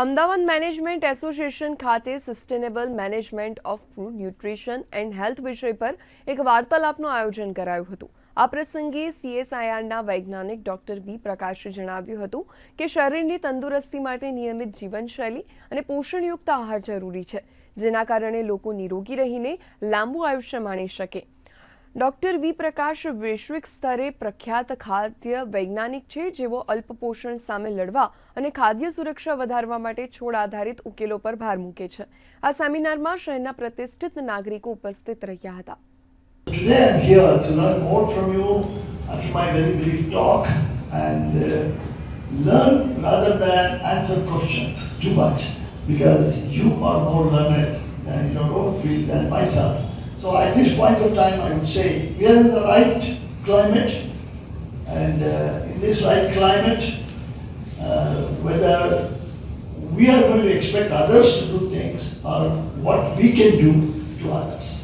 Ahmedabad management association ખાતે sustainable management of food nutrition and health વિષય પર એક વાર્તાલાપનું આયોજન કરાયું હતું આ પ્રસંગે સીએસઆઈના વૈજ્ઞાનિક ડોક્ટર બી પ્રકાશે જણાવ્યું હતું કે શરીરની તંદુરસ્તી માટે નિયમિત જીવનશૈલી અને પોષણયુક્ત આહાર જરૂરી છે જેના કારણે લોકો નિરોગી રહીને લાંબુ આયુષ્ય માણી શકે डॉक्टर बी प्रकाश वैश्विक स्तरे प्रख्यात खाद्य वैज्ञानिक छे जेवो अल्पपोषण સામે લડવા અને ખાદ્ય સુરક્ષા વધારવા માટે છોડ આધારિત ઉકેલો પર ભાર મૂકે છે આ સેમિનારમાં શહેરના પ્રતિષ્ઠિત નાગરિકો ઉપસ્થિત રહ્યા હતા So at this point of time, I would say we are in the right climate, and uh, in this right climate, uh, whether we are going to expect others to do things or what we can do to others.